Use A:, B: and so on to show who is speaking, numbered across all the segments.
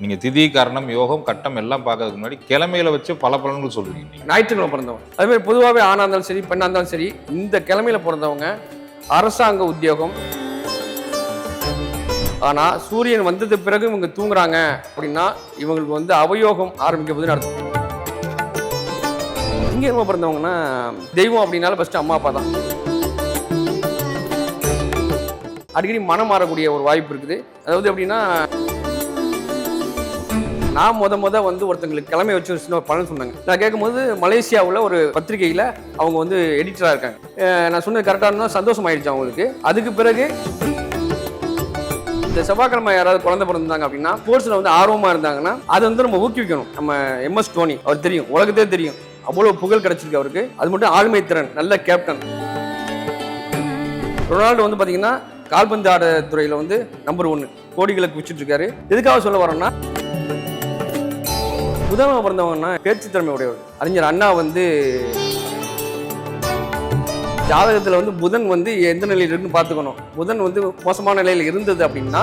A: நீங்கள் திதி காரணம் யோகம் கட்டம் எல்லாம் பார்க்கறதுக்கு முன்னாடி கிழமையில வச்சு பல பலன்கள் சொல்லுவீங்க
B: ஞாயிற்றுக்கிழமை பிறந்தவங்க. அதுமாதிரி பொதுவாகவே ஆணாக இருந்தாலும் சரி பெண்ணாக இருந்தாலும் சரி இந்த கிழமையில பிறந்தவங்க அரசாங்க உத்தியோகம். ஆனால் சூரியன் வந்தது பிறகு இவங்க தூங்குறாங்க அப்படின்னா இவங்களுக்கு வந்து அவயோகம் ஆரம்பிக்க போது நடத்தும் இங்கே ரொம்ப பிறந்தவங்கன்னா தெய்வம் அப்படின்னாலும் ஃபஸ்ட்டு அம்மா அப்பா தான். அடிக்கடி மனம் மாறக்கூடிய ஒரு வாய்ப்பு இருக்குது. அதாவது எப்படின்னா நான் முத முத வந்து ஒருத்தங்களுக்கு கிளம்பி வச்சு ஒரு சின்ன பலன் சொன்னாங்க. நான் கேட்கும்போது மலேசியாவில் ஒரு பத்திரிகையில் அவங்க வந்து எடிட்டராக இருக்காங்க. நான் சொன்னது கரெக்டாக இருந்தால் சந்தோஷம் ஆயிடுச்சு அவங்களுக்கு. அதுக்கு பிறகு இந்த செவ்வாய்க்கிழமை யாராவது குழந்தை பிறந்தாங்க அப்படின்னா ஸ்போர்ட்ஸில் வந்து ஆர்வமாக இருந்தாங்கன்னா அதை வந்து நம்ம ஊக்குவிக்கணும். நம்ம எம்எஸ் தோனி அவர் தெரியும். உலகத்தே தெரியும். அவ்வளோ புகழ் கிடைச்சிருக்கு அவருக்கு. அது மட்டும் ஆளுமை திறன் நல்ல கேப்டன் ரொனால்டோ வந்து பார்த்தீங்கன்னா கால்பந்து ஆட துறையில் வந்து நம்பர் ஒன்று கோடிகளை குவிச்சிட்டு இருக்காரு. எதுக்காக சொல்ல வரோம்னா புதன்கிழமை பிறந்தவங்கன்னா பேச்சு திறமை உடையவர். அறிஞர் அண்ணா வந்து ஜாதகத்தில் வந்து புதன் வந்து எந்த நிலையில் இருக்குன்னு பார்த்துக்கணும். புதன் வந்து மோசமான நிலையில் இருந்தது அப்படின்னா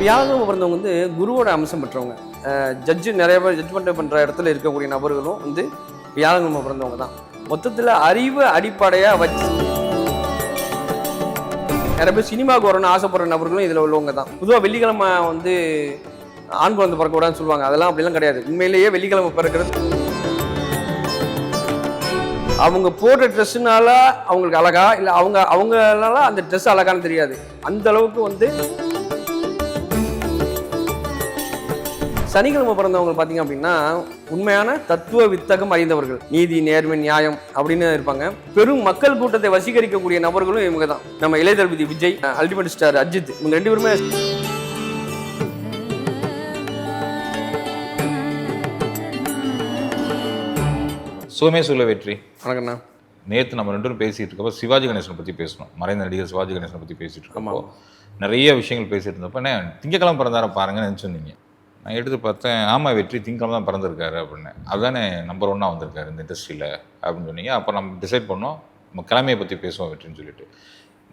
B: வியாகம் பிறந்தவங்க வந்து குருவோட அம்சம் பெற்றவங்க. ஜட்ஜு நிறைய பேர் ஜட்ஜ்மெண்ட் பண்ணுற இடத்துல இருக்கக்கூடிய நபர்களும் வந்து வியாகம் பிறந்தவங்க தான். மொத்தத்தில் அறிவு அடிப்படையாக வச்சு நிறைய பேர் சினிமாவுக்கு வரணும்னு ஆசைப்படுற நபர்களும் இதில் உள்ளவங்க தான். பொதுவாக வெள்ளிக்கிழமை வந்து ஆண் குழந்தை பிறக்கக்கூடாதுன்னு சொல்லுவாங்க. அதெல்லாம் அப்படிலாம் கிடையாது. உண்மையிலேயே வெள்ளிக்கிழமை பிறக்கிறது. அவங்க போடுற ட்ரெஸ்ஸுனால அவங்களுக்கு அழகா இல்லை அவங்க அவங்களால அந்த ட்ரெஸ் அழகான்னு தெரியாது. அந்த அளவுக்கு வந்து சனிக்கிழமை பிறந்தவங்க பார்த்தீங்க அப்படின்னா உண்மையான தத்துவ வித்தகம் அறிந்தவர்கள். நீதி நேர்மை நியாயம் அப்படின்னு இருப்பாங்க. பெரும் மக்கள் கூட்டத்தை வசீகரிக்கக்கூடிய நபர்களும் இவங்க தான். நம்ம இளைய தளபதி விஜய் அல்டிமேட் ஸ்டார் அஜித். இவங்க ரெண்டு பேருமே
A: சுகமே சொல்ல வெற்றி.
B: வணக்கண்ணா
A: நேத்து நம்ம ரெண்டு பேரும் பேசிட்டு இருக்கப்போ சிவாஜி கணேசனை பத்தி பேசணும். மறைந்த நடிகர் சிவாஜி கணேசனை பத்தி பேசிட்டு
B: ஆமா.
A: இருக்கப்போ நிறைய விஷயங்கள் பேசிட்டு இருந்தப்ப என்ன திங்கக்கிழமை பிறந்தார பாருங்கன்னு நினச்சிருந்தீங்க நான் எடுத்து பார்த்தேன் ஆமா வெற்றி திங்கக்கிழமை தான் பிறந்திருக்காரு அப்படின்னு. அதுதானே நம்பர் ஒன்னா வந்திருக்காரு இந்த இண்டஸ்ட்ரியில் அப்படின்னு சொன்னீங்க. அப்போ நம்ம டிசைட் பண்ணோம் நம்ம கிழமையை பற்றி பேசுவோம் வெற்றின்னு சொல்லிட்டு.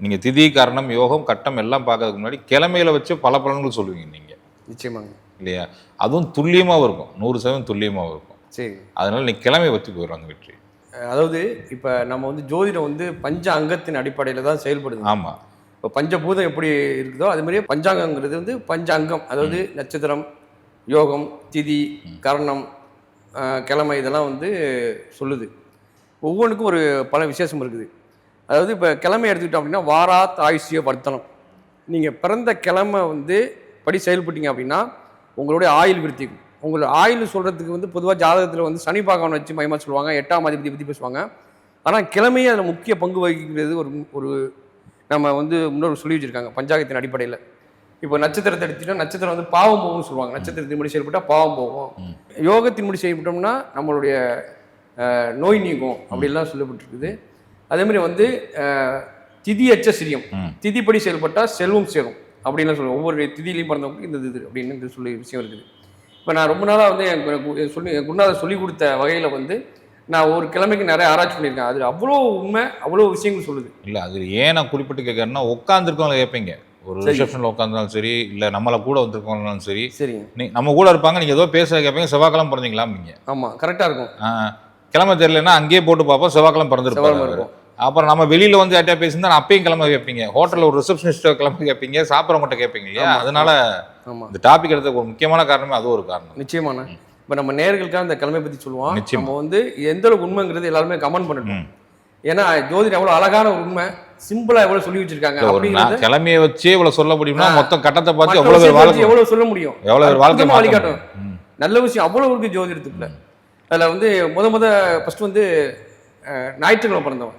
A: நீங்கள் திதி கரணம் யோகம் கட்டம் எல்லாம் பார்க்கறதுக்கு முன்னாடி கிழமையில வச்சு பல பலன்கள் சொல்லுவீங்க நீங்கள்
B: நிச்சயமாங்க.
A: இல்லையா? அதுவும் துல்லியமாகவும் இருக்கும். நூறு சதவீதம் துல்லியமாகவும் இருக்கும்.
B: சரி
A: அதனால நீ கிழமையை பற்றி போயிடுவாங்க வெற்றி.
B: அதாவது இப்போ நம்ம வந்து ஜோதிடம் வந்து பஞ்ச அங்கத்தின் அடிப்படையில் தான் செயல்படுது.
A: ஆமாம்
B: இப்போ பஞ்சபூதம் எப்படி இருக்குதோ அது மாதிரியே பஞ்சாங்கங்கிறது வந்து பஞ்ச அங்கம் அதாவது நட்சத்திரம் யோகம் திதி கரணம் கிழமை இதெல்லாம் வந்து சொல்லுது. ஒவ்வொன்றுக்கும் ஒரு பல விசேஷம் இருக்குது. அதாவது இப்போ கிழமை எடுத்துக்கிட்டோம் அப்படின்னா வாராத் ஆயுஷ்ய வர்த்தனம். நீங்கள் பிறந்த கிழமை வந்து படி செயல்பட்டீங்க அப்படின்னா உங்களுடைய ஆயுள் விருத்திக்கும். உங்களோட ஆயுள் சொல்கிறதுக்கு வந்து பொதுவாக ஜாதகத்தில் வந்து சனி பாகவனை வச்சு மயமா சொல்லுவாங்க எட்டாம் அதிபதி பற்றி பேசுவாங்க. ஆனால் கிழமையே அதில் முக்கிய பங்கு வகிக்கிறது ஒரு ஒரு நம்ம வந்து முன்னோர் சொல்லி வச்சிருக்காங்க பஞ்சாங்கத்தின் அடிப்படையில். இப்போ நட்சத்திரத்தை எடுத்துட்டா நட்சத்திரம் வந்து பாவம் போகும்னு சொல்லுவாங்க. நட்சத்திரத்தின் முடி செயல்பட்டால் பாவம் போகும். யோகத்தின் முடி செயல்பட்டோம்னா நம்மளுடைய நோய் நீங்கும் அப்படிலாம் சொல்லப்பட்டிருக்குது. அதே மாதிரி வந்து திதி அச்ச சிரியம். திதிப்படி செயல்பட்டால் செல்வம் சேரும். அப்படின்லாம் சொல்லுவாங்க. ஒவ்வொரு திதியிலையும் பிறந்தவங்களுக்கு இந்த இது அப்படின்னு சொல்லி விஷயம் இருக்குது. இப்போ நான் ரொம்ப நாளாக வந்து என் சொல்லி குருநாதர் சொல்லி கொடுத்த வகையில் வந்து நான் ஒரு கிழமைக்கு நிறைய ஆராய்ச்சி பண்ணியிருக்கேன் அது அவ்வளோ உண்மை அவ்வளோ விஷயங்கள் சொல்லுது
A: இல்லை அது ஏன் நான் குறிப்பிட்டு கேட்கறேன்னா உட்காந்துருக்கவங்க கேட்பீங்க ஒரு
B: சரி.
A: ரிசப்ஷனில் உட்காந்தாலும் சரி இல்லை நம்மளை கூட வந்திருக்கவங்களாலும் சரி
B: சரிங்க
A: நீ நம்ம கூட இருப்பாங்க நீங்கள் ஏதோ பேச கேட்பீங்க செவ்வாய்க்கிழமை பிறந்தீங்களா நீங்கள்
B: ஆமாம் கரெக்டாக இருக்கும்
A: கிழமை தெரியலன்னா அங்கேயே போட்டு பார்ப்போம் செவ்வாய்க்கிழமை.
B: இருக்கும்.
A: அப்புறம் நம்ம வெளியில வந்து யார்ட்டா பேசியிருந்தா நான் அப்பயும் கிளம்ப கேட்பீங்க ஹோட்டலில் ஒரு ரிசப்ஷனிஸ்ட்டை கிளம்ப கேட்பீங்க சாப்பிட்றவங்ககிட்ட கேட்பீங்க இல்லையா. அதனால இந்த டாபிக் எடுத்த ஒரு முக்கியமான காரணமே அது ஒரு காரணம்.
B: நிச்சயமான இப்போ நம்ம நேர்களுக்காக இந்த கிழமை பற்றி சொல்லுவோம். நம்ம வந்து எந்த அளவுக்கு உண்மைங்கிறது எல்லாருமே கமெண்ட் பண்ணணும். ஏன்னா ஜோதிடம் எவ்வளோ அழகான உண்மை சிம்பிளா எவ்வளவு சொல்லி வச்சிருக்காங்க
A: கிழமையை வச்சே இவ்வளவு சொல்ல முடியும்னா
B: ஆ.
A: மொத்தம் கட்டத்தை பார்த்து எவ்வளவு பேர் வாழ்க்கை
B: எவ்வளவு சொல்ல முடியும்.
A: எவ்வளவு பேர் வாழ்க்கை மாத்த
B: வழிகாட்டும். நல்ல விஷயம் அவ்வளவு இருக்கு ஜோதிடத்துக்குள்ள. அதுல வந்து முத முத ஃபர்ஸ்ட் வந்து ஞாயிற்றுக்கிழமை பிறந்தவன்.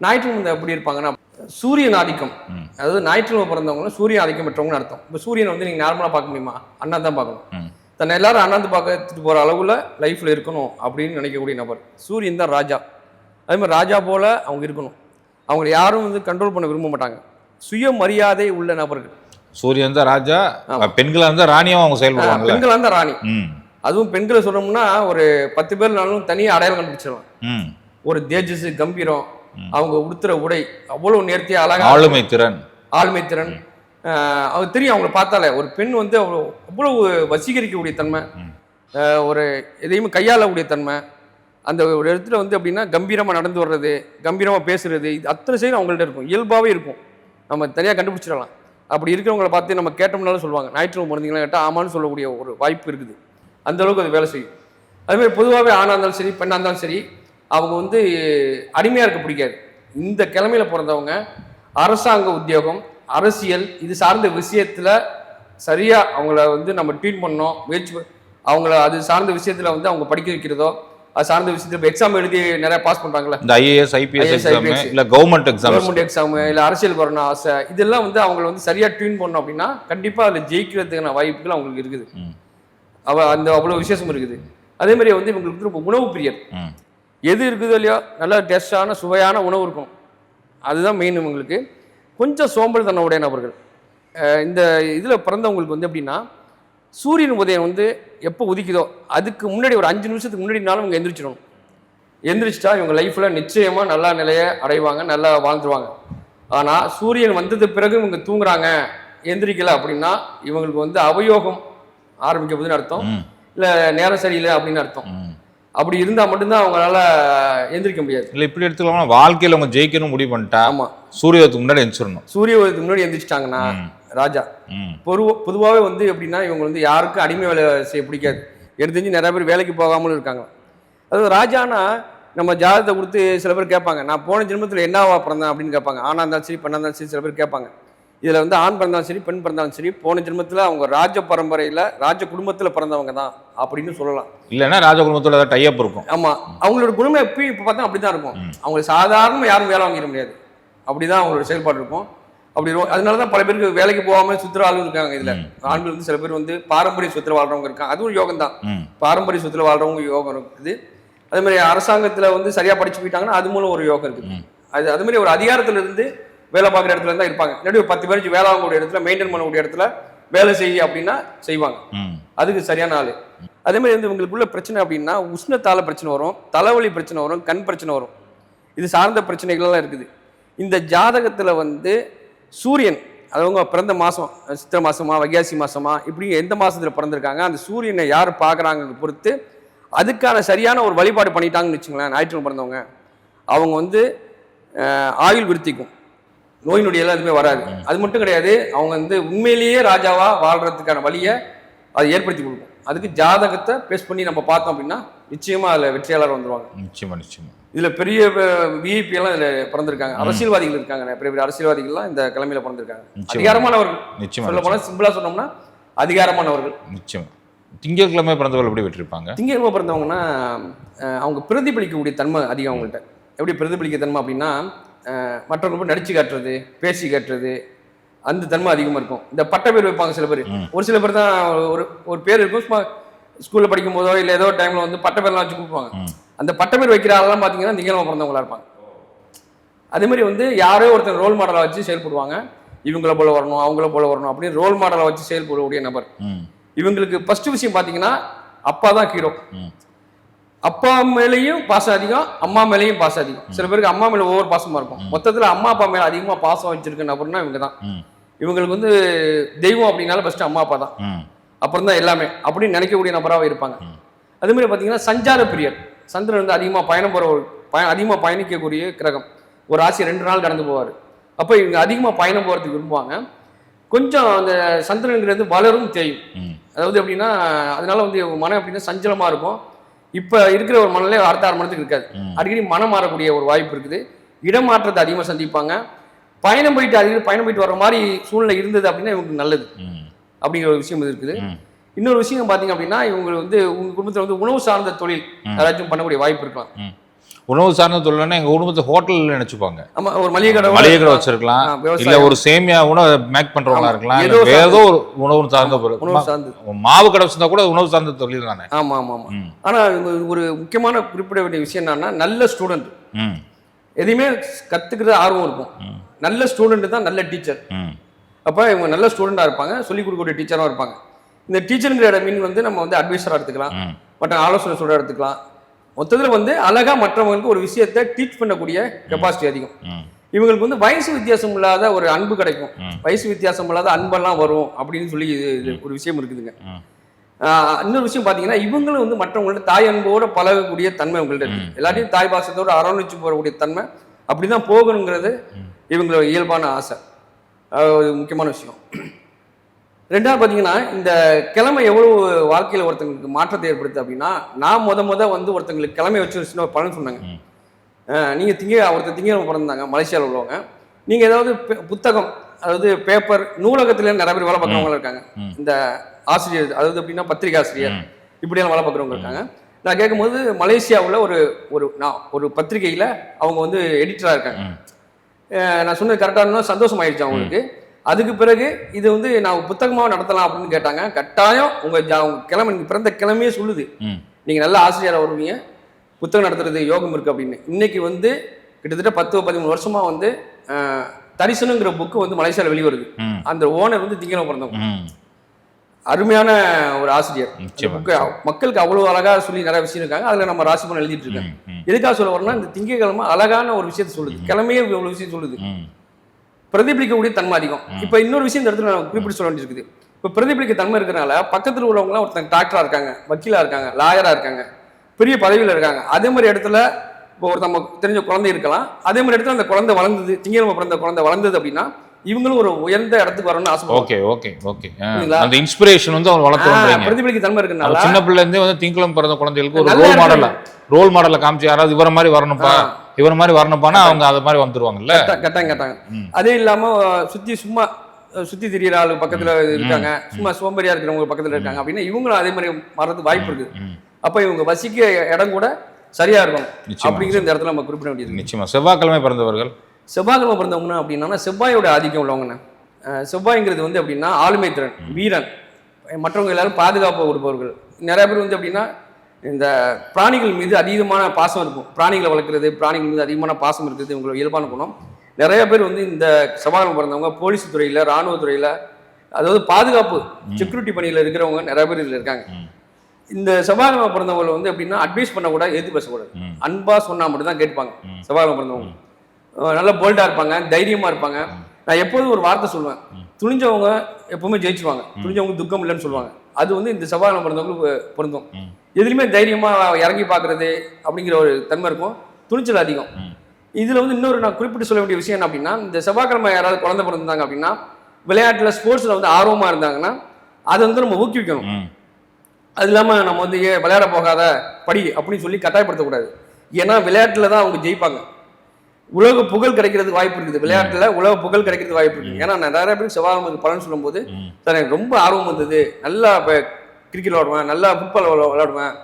B: ஞாயிற்றுக்கிழமை எப்படி இருப்பாங்கன்னா சூரியன் ஆதிக்கம். அதாவது ஞாயிற்றுக்கிழமை பிறந்தவங்க சூரியன் ஆதிக்கம் பெற்றவங்கன்னு அர்த்தம் இப்போ சூரியன் வந்து நீங்க நார்மலா பார்க்க முடியுமா? அண்ணா தான் பார்க்கணும். தன்னை எல்லாரும் அண்ணாந்து பார்த்துட்டு போற அளவுல லைஃப்ல இருக்கணும் அப்படின்னு நினைக்கக்கூடிய நபர். சூரியன் தான் ராஜா. அதே மாதிரி ராஜா போல அவங்க இருக்கணும். அவங்களை யாரும் வந்து கண்ட்ரோல் பண்ண விரும்ப மாட்டாங்க. சுயமரியாதை உள்ள நபர்கள்.
A: சூரியன் தான் ராஜா
B: ஆமா.
A: பெண்களா இருந்தா ராணியாவும் அவங்க செயல்படுவாங்கல்ல?
B: பெண்கள் தான் ராணி. அதுவும் பெண்களை சொல்றோம்னா ஒரு பத்து பேர்னாலும் தனியாக அடையாளம் கண்டுபிடிச்சிடலாம் ஒரு தேஜஸ் கம்பீரம். அவங்க உடுத்துற உடை அவ்வளவு நேர்த்தியா அழகா
A: ஆளுமை திறன்.
B: ஆளுமை திறன். அவர் தெரியும் அவங்கள பார்த்தாலே. ஒரு பெண் வந்து அவ்வளோ அவ்வளவு வசீகரிக்கக்கூடிய தன்மை. ஒரு எதையுமே கையாளக்கூடிய தன்மை. அந்த ஒரு இடத்துல வந்து அப்படின்னா கம்பீரமாக நடந்து வர்றது கம்பீரமாக பேசுறது இது அத்தனை செயல் அவங்கள்ட்ட இருக்கும். இயல்பாகவே இருக்கும். நம்ம தனியாக கண்டுபிடிச்சிடலாம். அப்படி இருக்கிறவங்கள பார்த்து நம்ம கேட்டோம்னாலும் சொல்லுவாங்க. ஞாயிற்றுக்கிழமை பிறந்தீங்களா கேட்டால் ஆமான்னு சொல்லக்கூடிய ஒரு வாய்ப்பு இருக்குது. அந்த அளவுக்கு அது வேலை செய்யும். அதுமாதிரி பொதுவாகவே ஆணாக இருந்தாலும் சரி பெண்ணாக இருந்தாலும் சரி அவங்க வந்து அடிமையாக இருக்க பிடிக்காது. இந்த கிழமையில பிறந்தவங்க அரசாங்க உத்தியோகம் அரசியல் இது சார்ந்த விஷயத்தில் சரியாக அவங்கள வந்து நம்ம ட்ரீட் பண்ணோம் முயற்சி அவங்கள அது சார்ந்த விஷயத்தில் வந்து அவங்க படிக்க வைக்கிறதோ அது சார்ந்த விஷயத்தில் இப்போ எக்ஸாம் எழுதி நிறைய பாஸ் பண்ணுறாங்களே
A: இந்த ஐஏஎஸ் ஐபிஎஸ். இல்ல கவர்மெண்ட் எக்ஸாம்
B: கவர்மெண்ட் எக்ஸாம் இல்லை அரசியல் வரணும் ஆசை இதெல்லாம் வந்து அவங்கள வந்து சரியாக ட்யூன் பண்ணோம் அப்படின்னா கண்டிப்பாக அதில் ஜெயிக்கிறதுக்கான வாய்ப்புகள் அவங்களுக்கு இருக்குது. அவ அந்த அவ்வளோ விசேஷம் இருக்குது. அதே மாதிரி வந்து இவங்களுக்கு ரொம்ப உணவு பிரியர். எது இருக்குதோ இல்லையோ நல்ல டேஸ்டான சுவையான உணவு இருக்கும். அதுதான் மெயின் இவங்களுக்கு. கொஞ்சம் சோம்பல் உடைய நபர்கள். இந்த இதில் பிறந்தவங்களுக்கு வந்து எப்படின்னா சூரியன் உதயம் வந்து எப்போ உதிக்குதோ அதுக்கு முன்னாடி ஒரு அஞ்சு நிமிஷத்துக்கு முன்னாடினாலும் இவங்க எந்திரிச்சிடணும். எந்திரிச்சிட்டா இவங்க லைஃப்பில் நிச்சயமாக நல்லா நிலையை அடைவாங்க நல்லா வாழ்ந்துருவாங்க. ஆனால் சூரியன் வந்தது பிறகு இவங்க தூங்குறாங்க எந்திரிக்கல அப்படின்னா இவங்களுக்கு வந்து அவயோகம் ஆரம்பிக்க போகுதுன்னு அர்த்தம். இல்லை நேரம் சரியில்லை அப்படின்னு அர்த்தம். அப்படி இருந்தால் மட்டும்தான் அவங்களால எந்திரிக்க முடியாது.
A: இல்ல இப்படி எடுத்துக்கலாம்? வாழ்க்கையில அவங்க ஜெயிக்கணும் முடிவு பண்ணிட்டா
B: ஆமாம்
A: சூரியத்துக்கு முன்னாடி எந்திரிச்சிடணும்.
B: சூரிய உதயத்துக்கு முன்னாடி எந்திரிச்சிட்டாங்கன்னா. ராஜா பொதுவா பொதுவாகவே வந்து எப்படின்னா இவங்க வந்து யாருக்கும் அடிமை வேலை செய்ய பிடிக்காது. எடுத்து நிறைய பேர் வேலைக்கு போகாமலும் இருக்காங்க. அதாவது ராஜானா நம்ம ஜாதகத்தை கொடுத்து சில பேர் கேட்பாங்க நான் போன ஜென்மத்தில் என்னவா பிறந்தேன்? அப்படின்னு கேட்பாங்க. ஆணா இருந்தாலும் சரி பெண்ணா இருந்தாலும் சரி சில பேர் கேட்பாங்க. இதில் வந்து ஆண் பிறந்தாலும் சரி பெண் பிறந்தாலும் சரி போன ஜென்மத்தில் அவங்க ராஜ பரம்பரையில் ராஜ குடும்பத்தில் பிறந்தவங்க தான் அப்படின்னு சொல்லலாம்.
A: இல்லைன்னா ராஜகுடும்பத்தோட ஏதாவது டைப் இருக்கும்.
B: ஆமாம் அவங்களோட குடும்பம் எப்பயும் இப்போ பார்த்தா அப்படி தான் இருக்கும் அவங்க சாதாரண யாரும் வேலை வாங்கிட முடியாது. அப்படிதான் அவங்களோட செயல்பாடு இருக்கும். அப்படி அதனால தான் பல பேருக்கு வேலைக்கு போகாமல் ஆளுங்க இருக்காங்க இதில். ஆண்கள் வந்து சில பேர் வந்து பாரம்பரிய சொத்துல வாழ்றவங்க இருக்காங்க. அதுவும் யோகம் தான். பாரம்பரிய சொத்துல வாழ்றவங்க யோகம் இருக்குது. அதே மாதிரி அரசாங்கத்தில் வந்து சரியாக படிச்சு போயிட்டாங்கன்னா அது மூலம் ஒரு யோகம் இருக்குது. அது அது மாதிரி ஒரு அதிகாரத்துல இருந்து வேலை பார்க்குற இடத்துல தான் இருப்பாங்க. இல்லாட்டி ஒரு பத்து பேருக்கு வேலை வாங்கக்கூடிய இடத்துல மெயின்டைன் பண்ணக்கூடிய இடத்துல வேலை செய்ய அப்படின்னா செய்வாங்க. அதுக்கு சரியான ஆள். அதே மாதிரி வந்து இவங்களுக்குள்ள பிரச்சனை அப்படின்னா உஷ்ணத்தால பிரச்சனை வரும் தலைவலி பிரச்சனை வரும் கண் பிரச்சனை வரும். இது சார்ந்த பிரச்சனைகள்லாம் இருக்குது. இந்த ஜாதகத்தில் வந்து சூரியன் அவங்க பிறந்த மாதம் சித்திரை மாசமா வைகாசி மாசமா இப்படி எந்த மாசத்துல பிறந்திருக்காங்க அந்த சூரியனை யார் பார்க்குறாங்க பொறுத்து அதுக்கான சரியான ஒரு வழிபாடு பண்ணிட்டாங்கன்னு வச்சுங்களேன் ஞாயிற்றுக்கிழமை பிறந்தவங்க. அவங்க வந்து ஆயுள் விருத்திக்கும். நோய் நொடி எல்லாம் எதுவுமே வராது. அது மட்டும் கிடையாது அவங்க வந்து உண்மையிலேயே ராஜாவா வாழ்றதுக்கான வழியை அது ஏற்படுத்தி கொடுக்கும். அதுக்கு ஜாதகத்தை பேஸ் பண்ணி நம்ம பார்த்தோம் அப்படின்னா நிச்சயமா அதுல வெற்றியாளர் வந்துருவாங்க.
A: நிச்சயமா நிச்சயமா.
B: இதுல பெரிய விஐபி எல்லாம் இதுல பிறந்திருக்காங்க. அரசியல்வாதிகள் இருக்காங்க. பெரிய பெரிய அரசியல்வாதிகள்லாம் இந்த கிழமையில பிறந்திருக்காங்க. அதிகாரமானவர்கள்.
A: நிச்சயமா
B: சொல்ல போனா சிம்பிளா சொன்னோம்னா அதிகாரமானவர்கள்.
A: நிச்சயமா. திங்கட்கிழமை பிறந்தவர்கள் எப்படி வெற்றிருப்பாங்க?
B: திங்கட்கிழமை பிறந்தவங்கன்னா அவங்க பிரதிபலிக்கக்கூடிய தன்மை அதிகம் அவங்கள்ட்ட. எப்படி பிரதிபலிக்க தன்மை அப்படின்னா மற்றவங்க நடிச்சு காட்டுறது பேசி காட்டுறது அந்த தன்மை அதிகமாக இருக்கும். இந்த பட்ட பேர் வைப்பாங்க சில பேர். ஒரு சில பேர் தான் ஒரு ஒரு பேர் இருக்கும் சும்மா ஸ்கூலில் படிக்கும் போதோ இல்லை ஏதோ டைமில் வந்து பட்ட பேர்லாம் வச்சு கொடுப்பாங்க
A: ம்.
B: அந்த பட்ட பேர் வைக்கிற ஆளெல்லாம் பார்த்தீங்கன்னா திங்கட்கிழமை பிறந்தவங்களா இருப்பாங்க. அதே மாதிரி வந்து யாரோ ஒருத்தர் ரோல் மாடலை வச்சு செயல்படுவாங்க இவங்கள போல வரணும் அவங்கள போல வரணும் அப்படின்னு ரோல் மாடலை வச்சு செயல்படக்கூடிய நபர். இவங்களுக்கு ஃபர்ஸ்ட் விஷயம் பார்த்தீங்கன்னா அப்பா தான் ஹீரோ அப்பா மேலேயும் பாசம் அதிகம் அம்மா மேலேயும் பாசம் அதிகம். சில பேருக்கு அம்மா மேல ஒவ்வொரு பாசமா இருக்கும். மொத்தத்துல அம்மா அப்பா மேல அதிகமா பாசம் வச்சிருக்க நபர்னா இவங்க தான். இவங்களுக்கு வந்து தெய்வம் அப்படின்னால ஃபர்ஸ்ட் அம்மா அப்பா தான். அப்புறம் தான் எல்லாமே. அப்படின்னு நினைக்கக்கூடிய நபராக இருப்பாங்க. அதே மாதிரி பார்த்தீங்கன்னா சஞ்சார பிரியர். சந்திரன் வந்து அதிகமாக பயணம் போகிற ஒரு பய அதிகமாக பயணிக்கக்கூடிய கிரகம். ஒரு ராசி ரெண்டு நாள் கடந்து போவார். அப்போ இவங்க அதிகமாக பயணம் போகிறதுக்கு விரும்புவாங்க. கொஞ்சம் அந்த சந்திரனுங்கிறது வளரும் தேயும். அதாவது எப்படின்னா அதனால வந்து மனம் எப்படின்னா சஞ்சலமாக இருக்கும். இப்போ இருக்கிற ஒரு மனநிலை அடுத்த ஆறு மணத்துக்கு இருக்காது. அடிக்கடி மனம் மாறக்கூடிய ஒரு வாய்ப்பு இருக்குது. இடமாற்றத்தை அதிகமாக சந்திப்பாங்க. பயணம் போயிட்டு அடிக்கடி பயணம் போயிட்டு வர மாதிரி சூழ்நிலை இருந்தது அப்படின்னா இவங்களுக்கு நல்லது. அப்படிங்கிற ஒரு விஷயம் இது இருக்குது இன்னொரு விஷயம் பார்த்தீங்க அப்படின்னா இவங்க வந்து உங்க குடும்பத்தில் வந்து உணவு சார்ந்த தொழில் யாராச்சும் பண்ணக்கூடிய வாய்ப்பு இருக்கலாம்.
A: உணவு சார்ந்த தொழில்னா எங்க குடும்பத்தை ஹோட்டல் நினைச்சுப்பாங்க.
B: ஆமா ஒரு மளிகை கடை
A: மளிகை கடை வச்சிருக்கலாம். இல்ல ஒரு சேமியா உணவு மேக் பண்றவங்களா
B: ஆமா.
A: இருக்கலாம்.
B: ஏதோ
A: இல்ல வேற ஏதோ ஒரு உணவு சார்ந்த பொருள்.
B: சார்ந்து.
A: மாவு கடை வச்சிருந்தா கூட உணவு சார்ந்த தொழில் தானே.
B: ஆமா ஆமா ஆமா.
A: ம்.
B: ஆனா இவங்க ஒரு முக்கியமான குறிப்பிட வேண்டிய விஷயம் என்னன்னா நல்ல ஸ்டூடெண்ட்
A: ம்.
B: எதையுமே கத்துக்கிறது ஆர்வம் இருக்கும். நல்ல ஸ்டூடெண்ட் தான் நல்ல டீச்சர்
A: ம்.
B: அப்போ இவங்க நல்ல ஸ்டூடெண்டாக இருப்பாங்க சொல்லிக் கொடுக்கக்கூடிய டீச்சராக இருப்பாங்க. இந்த டீச்சருங்கிற மீன் வந்து நம்ம வந்து அட்வைசராக எடுத்துக்கலாம். மற்ற ஆலோசனை சொல்ற எடுத்துக்கலாம் மொத்தத்தில் வந்து அழகா மற்றவங்களுக்கு ஒரு விஷயத்தை டீச் பண்ணக்கூடிய கெப்பாசிட்டி அதிகம். இவங்களுக்கு வந்து வயசு வித்தியாசம் இல்லாத ஒரு அன்பு கிடைக்கும். வயசு வித்தியாசம் இல்லாத அன்பெல்லாம் வரும் அப்படின்னு சொல்லி இது ஒரு விஷயம் இருக்குதுங்க. இன்னொரு விஷயம் பார்த்தீங்கன்னா இவங்களும் வந்து மற்றவங்கள்ட்ட தாய் அன்போட பழகக்கூடிய தன்மை இவங்கள்ட்ட இருக்கு. எல்லாத்தையும் தாய் பாசத்தோட அரவணைச்சு போகக்கூடிய தன்மை அப்படிதான் போகணுங்கிறது இவங்களோட இயல்பான ஆசை. முக்கியமான விஷயம். ரெண்டாவது பார்த்தீங்கன்னா இந்த கிழமை எவ்வளவு வாழ்க்கையில் ஒருத்தங்களுக்கு மாற்றத்தை ஏற்படுத்து அப்படின்னா நான் முத முத வந்து ஒருத்தங்களுக்கு கிழமை வச்சு ஒரு பலன் சொன்னாங்க.
A: ம்.
B: அஹ் நீங்க திங்க ஒருத்தர் திங்கக்கிழமை பிறந்தாங்க மலேசியாவில் உள்ளவங்க. நீங்க ஏதாவது புத்தகம் அதாவது பேப்பர் நூலகத்துல நிறைய பேர் வேலை பார்க்குறவங்க இருக்காங்க. இந்த ஆசிரியர் அதாவது எப்படின்னா பத்திரிகை ஆசிரியர். இப்படியெல்லாம் வேலை பார்க்குறவங்க இருக்காங்க. நான் கேட்கும்போது மலேசியாவில் ஒரு ஒரு நான் ஒரு பத்திரிகையில் அவங்க வந்து எடிட்டராக இருக்காங்க. நான் சொன்னது கரெக்டாக இருந்தால் சந்தோஷமாயிடுச்சு அவங்களுக்கு. அதுக்கு பிறகு இது வந்து நான் புத்தகமாக நடத்தலாம் அப்படின்னு கேட்டாங்க கட்டாயம் உங்கள் கிழமை நீங்கள் பிறந்த கிழமையே சொல்லுது
A: ம்.
B: நீங்கள் நல்ல ஆசிரியராக வருவீங்க புத்தகம் நடத்துறது யோகம் இருக்கு அப்படின்னு இன்னைக்கு வந்து கிட்டத்தட்ட பத்து பதிமூணு வருஷமா வந்து தரிசனங்கிற புக்கு வந்து மலேசியாவில் வெளிவருது. அந்த ஓனர் வந்து திங்களம் பிறந்தவங்க. அருமையான ஒரு ஆசிரியர் மக்களுக்கு அவ்வளோ அழகா சொல்லி நிறைய விஷயம் இருக்காங்க அதில் நம்ம ராசிபலன் எழுதிட்டு.
A: ம்.
B: எதுக்காக சொல்ல வரேன்னா இந்த திங்கக்கிழமை அழகான ஒரு விஷயத்தை சொல்லுது கிழமையே இவ்வளவு விஷயம் சொல்லுது. பிரதிபலிக்கக்கூடிய தன்மை அதிகம். இப்போ இன்னொரு விஷயம் இந்த இடத்துல நான் குறிப்பிட்டு சொல்ல வேண்டியிருக்குது இப்போ பிரதிபலிக்க தன்மை இருக்கிறனால பக்கத்தில் உள்ளவங்களாம் ஒருத்தங்க டாக்டரா இருக்காங்க வக்கீலா இருக்காங்க லாயரா இருக்காங்க பெரிய பதவியில் இருக்காங்க. அதே மாதிரி இடத்துல இப்போ ஒரு நமக்கு தெரிஞ்ச குழந்தை இருக்கலாம். அதே மாதிரி இடத்துல அந்த குழந்தை வளர்ந்தது திங்கக்கிழமை பிறந்த குழந்தை வளர்ந்தது அப்படின்னா இவங்களும் ஒரு உயர்ந்த இடத்துக்கு வரணும்னு ஆசைப்படுவாங்க
A: ஓகே ஓகே ஓகே? அந்த இன்ஸ்பிரேஷன் வந்து அவங்க
B: ஆ,
A: வளர்த்துறீங்க
B: பிரதிபலிக்க தன்மை இருக்கனால
A: சின்ன பிள்ளைல இருந்தே வந்து திங்களும் பிறந்த குழந்தைகளுக்கு ஒரு ரோல் மாடலா ரோல் மாடலை காமிச்சு யாராவது இவர மாதிரி வரணும்ப்பா இவர மாதிரி வரணும்ப்பானா அவங்க அது மாதிரி வந்துருவாங்கல்ல?
B: கேட்டாங்க
A: ம்.
B: அதே இல்லாம சுத்தி சும்மா சுத்தி திரியிற ஆளு பக்கத்துல இருக்காங்க. சும்மா சோம்பேறியா இருக்கிறவங்க பக்கத்துல இருக்காங்க. அப்படின்னா இவங்களும் அதே மாதிரி மாறதுக்கு வாய்ப்பு இருக்குது
A: ம்.
B: அப்ப இவங்க வசிக்க இடம் கூட சரியா இருக்கும். அப்படிங்கிற இந்த இடத்துல நம்ம குறிப்பிட வேண்டியது
A: நிச்சயமா. செவ்வாய்க்கிழமை பிறந்தவர்கள்
B: செவ்வாய்க்கிழமை பிறந்தவங்கன்னா அப்படின்னா செவ்வாயோட ஆதிக்கம் உள்ளவங்கண்ணே. செவ்வாய்ங்கிறது வந்து அப்படின்னா ஆளுமை திறன் வீரன். மற்றவங்க எல்லாரும் பாதுகாப்பு கொடுப்பவர்கள். நிறைய பேர் வந்து அப்படின்னா இந்த பிராணிகள் மீது அதீதமான பாசம் இருக்கும். பிராணிகளை வளர்க்குறது பிராணிகள் மீது அதிகமான பாசம் இருக்குது இவங்களோட இயல்பான குணம். நிறைய பேர் வந்து இந்த செவ்வாய்க்கிழமை பிறந்தவங்க போலீஸ் துறையில் ராணுவ துறையில் அதாவது பாதுகாப்பு செக்யூரிட்டி பணியில் இருக்கிறவங்க நிறைய பேர் இதில் இருக்காங்க. இந்த செவ்வாய்க்கிழமை பிறந்தவங்க வந்து எப்படின்னா அட்வைஸ் பண்ணக்கூடாது எதிர்த்து பேசக்கூடாது.
A: ம்.
B: அன்பா சொன்னா மட்டும் தான் கேட்பாங்க. செவ்வாய்க்கிழமை பிறந்தவங்க. நல்ல போல்டா இருப்பாங்க தைரியமா இருப்பாங்க. நான் எப்போதும் ஒரு வார்த்தை சொல்லுவேன். துணிஞ்சவங்க எப்பவுமே ஜெயிச்சுவாங்க துணிஞ்சவங்க துக்கம் இல்லைன்னு சொல்லுவாங்க. அது வந்து இந்த செவ்வாய்க்கிழமை பிறந்தவங்களுக்கு பொருந்தும். எதுலையுமே தைரியமா இறங்கி பார்க்கறது அப்படிங்கிற ஒரு தன்மை இருக்கும். துணிச்சல் அதிகம். இதுல வந்து இன்னொரு நான் குறிப்பிட்டு சொல்ல வேண்டிய விஷயம் என்ன அப்படின்னா இந்த செவ்வாய்க்கிழமை யாராவது குழந்தை பிறந்தாங்க அப்படின்னா விளையாட்டுல ஸ்போர்ட்ஸ்ல வந்து ஆர்வமா இருந்தாங்கன்னா அதை வந்து நம்ம ஊக்குவிக்கணும். அது இல்லாமல் நம்ம வந்து விளையாட போகாத படி அப்படின்னு சொல்லி கட்டாயப்படுத்தக்கூடாது. ஏன்னா விளையாட்டில் தான் அவங்க ஜெயிப்பாங்க. உலக புகழ் கிடைக்கிறதுக்கு வாய்ப்பு இருக்குது. விளையாட்டுல உலக புகழ் கிடைக்கிறதுக்கு வாய்ப்பு இருக்குது. ஏன்னா நான் நிறைய பேர் செவ்வாய்க்கு பலன் சொல்லும்போது. சார் எனக்கு ரொம்ப ஆர்வம் வந்தது. நல்லா கிரிக்கெட் விளாடுவேன் நல்லா ஃபுட்பால் விளாடுவேன்.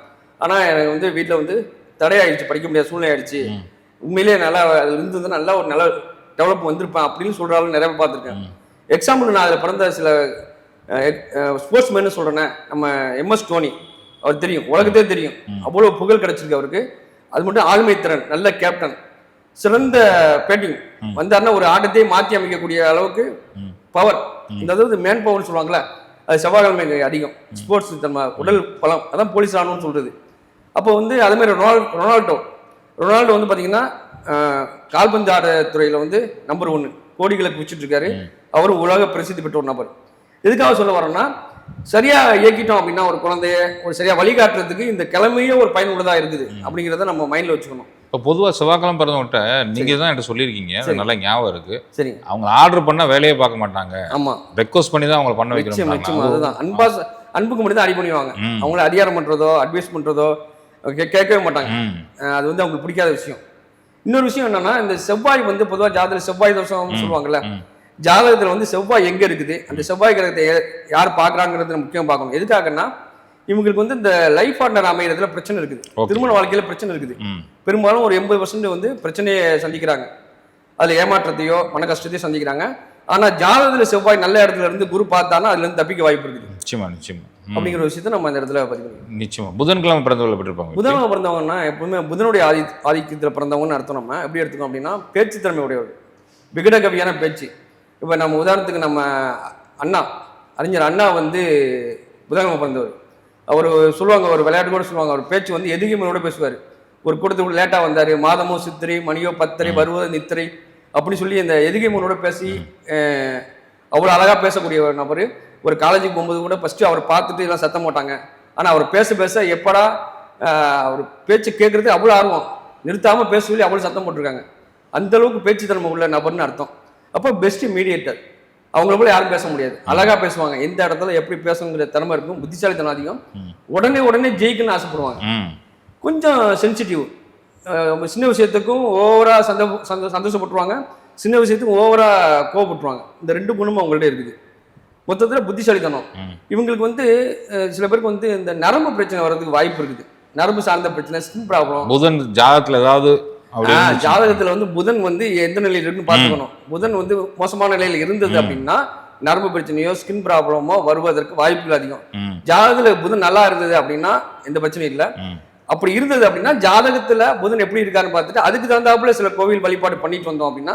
B: ஆனால் எனக்கு வந்து வீட்டில் வந்து தடையாயிடுச்சு படிக்க முடியாத சூழ்நிலை ஆயிடுச்சு. உண்மையிலேயே நல்லா அது இருந்தது நல்லா ஒரு நல்ல டெவலப் வந்திருப்பேன் அப்படின்னு சொல்கிறாலும் நிறைய பேர் பார்த்துருக்கேன். எக்ஸாம்பிள் நான் அதில் பிறந்த சில ஸ்போர்ட்ஸ் மேன் சொல்கிறேன்னு நம்ம எம்எஸ் தோனி. அவர் தெரியும் உலகத்தே தெரியும். அவ்வளோ புகழ் கிடைச்சிருக்கு அவருக்கு. அது மட்டும் ஆளுமை திறன் நல்ல கேப்டன் சிறந்த பேட்டிங் வந்தாருன்னா ஒரு ஆட்டத்தையே மாற்றி அமைக்கக்கூடிய அளவுக்கு. பவர் இந்த அதாவது மேன் பவர்னு சொல்லுவாங்கல்ல அது செவ்வாய்க்கிழமை இங்க அதிகம். ஸ்போர்ட்ஸ் நம்ம உடல் பலம் அதான் போலீஸ் ஆகணும்னு சொல்றது. அப்போ வந்து அதே மாதிரி ரொனால்டோ ரொனால்டோ ரொனால்டோ வந்து பார்த்தீங்கன்னா கால்பந்து ஆட துறையில் வந்து நம்பர் ஒன்று கோடிகளை குவிச்சிட்டு இருக்காரு. அவரும் உலக பிரசித்தி பெற்ற ஒரு நபர். எதுக்காக சொல்ல வரோம்னா சரியா இயக்கிட்டோம் அப்படின்னா ஒரு குழந்தைய ஒரு சரியா வழிகாட்டுறதுக்கு இந்த கிழமையே ஒரு பயனுள்ளதா இருக்குது அப்படிங்கிறத நம்ம மைண்ட்ல வச்சுக்கணும்.
A: இப்போ பொதுவா செவ்வாய்க்கிழமை பிறந்தவங்கள்ட்ட நீங்க தான் என்கிட்ட சொல்லியிருக்கீங்க. அது
B: சரி.
A: நல்லா ஞாபகம் இருக்கு.
B: சரிங்க
A: அவங்க ஆர்டர் பண்ணா வேலையே பார்க்க மாட்டாங்க.
B: ஆமா.
A: ரெக்வஸ்ட் பண்ணி தான் அவங்களை பண்ண வைக்கணும்
B: அதுதான். அன்பா அன்புக்கு மட்டும் தான் அடி பண்ணுவாங்க. அவங்கள அதிகாரம் பண்றதோ அட்வைஸ் பண்றதோ கே- கேட்கவே மாட்டாங்க. அது வந்து அவங்களுக்கு பிடிக்காத விஷயம். இன்னொரு விஷயம் என்னன்னா இந்த செவ்வாய் வந்து பொதுவா ஜாதகத்தில் செவ்வாய் தோஷம் சொல்லுவாங்கல்ல. ஜாதகத்துல வந்து செவ்வாய் எங்க இருக்குது? அந்த செவ்வாய் கிரகத்தை யார் பாக்குறாங்கிறது முக்கியம் பார்க்கணும். எதுக்காகன்னா இவங்களுக்கு வந்து இந்த லைஃப் பார்ட்னர் அமைகிறதுல பிரச்சனை இருக்குது. திருமண வாழ்க்கையில பிரச்சனை இருக்குது. பெரும்பாலும் ஒரு எண்பது பர்சன்ட் வந்து பிரச்சனையை சந்திக்கிறாங்க. அதுல ஏமாற்றத்தையோ மன கஷ்டத்தையோ சந்திக்கிறாங்க. ஆனா ஜாதகத்துல செவ்வாய் நல்ல இடத்துல இருந்து குரு பார்த்தானா அதுல இருந்து தப்பிக்க வாய்ப்பு இருக்குது.
A: நிச்சயமா நிச்சயமா.
B: அப்படிங்கிற விஷயத்தை நம்ம இந்த இடத்துல பதிவு
A: நிச்சயமா. புதன்கிழமை பிறந்தவர்கள் எப்படி இருப்பாங்க
B: புதன்கிழமை பிறந்தவங்கன்னா எப்பவுமே புதனுடைய ஆதி ஆதிக்கத்தில் பிறந்தவங்கன்னு அர்த்தம் நம்ம. எப்படி எடுத்துக்கோம் அப்படின்னா பேச்சு திறமை உடையவர். விகட கவியான பேச்சு. இப்போ நம்ம உதாரணத்துக்கு நம்ம அண்ணா அறிஞர் அண்ணா வந்து புதன்கிழமை பிறந்தவர். அவர் சொல்லுவாங்க ஒரு விளையாட்டு கூட சொல்லுவாங்க. அவர் பேச்சு வந்து எதுக்குமே பேசுவார். ஒரு கூட்டத்துக்கு லேட்டாக வந்தார். மாதமோ சித்திரை மணியோ பத்தரை வருவது நித்திரை அப்படி சொல்லி இந்த எதுகை பேசி அவ்வளோ அழகாக பேசக்கூடிய ஒரு நபர் ஒரு காலேஜுக்கு போகும்போது கூட ஃபஸ்ட்டு அவர் பார்த்துட்டு எல்லாம் சத்தம் போட்டாங்க. ஆனால் அவர் பேச பேச எப்படா அவர் பேச்சு கேட்குறது அவ்வளோ ஆர்வம். நிறுத்தாமல் பேச சொல்லி அவ்வளோ சத்தம் போட்டிருக்காங்க. அந்த அளவுக்கு பேச்சு திறமை உள்ள நபர்னு அர்த்தம். அப்போ பெஸ்ட் மீடியேட்டர் அவங்கள போல யாரும் பேச முடியாது. அழகா பேசுவாங்க. எந்த இடத்துல எப்படி பேசணுங்கிற திறமை இருக்கும். புத்திசாலித்தனம் அதிகம். உடனே உடனே ஜெயிக்கணும்னு ஆசைப்படுவாங்க. கொஞ்சம் சென்சிட்டிவ் சின்ன விஷயத்துக்கும் ஓவரா சந்தோ சந்தோ சந்தோஷப்பட்டுருவாங்க. சின்ன விஷயத்துக்கும் ஓவரா கோவப்பட்டுருவாங்க. இந்த ரெண்டு குணமும் அவங்கள்ட்ட இருக்குது. மொத்தத்தில் புத்திசாலித்தனம். இவங்களுக்கு வந்து சில பேருக்கு வந்து இந்த நரம்பு பிரச்சனை வர்றதுக்கு வாய்ப்பு இருக்குது. நரம்பு சார்ந்த பிரச்சனை ஸ்கின் ப்ராப்ளம்
A: புதன் ஜாதகத்துல ஏதாவது.
B: ஜாதகத்துல வந்து புதன் வந்து எந்த நிலையில இருக்குன்னு பார்த்துக்கணும். புதன் வந்து மோசமான நிலையில இருந்தது அப்படின்னா நரம்பு பிரச்சனையோ ஸ்கின் ப்ராப்ளமோ வருவதற்கு வாய்ப்புகள் அதிகம். ஜாதகத்துல புதன் நல்லா இருந்தது அப்படின்னா எந்த பிரச்சனையும் இல்லை. அப்படி இருந்தது அப்படின்னா ஜாதகத்துல புதன் எப்படி இருக்காருன்னு பார்த்துட்டு அதுக்கு தகுந்தாப்புல சில கோவில் வழிபாடு பண்ணிட்டு வந்தோம் அப்படின்னா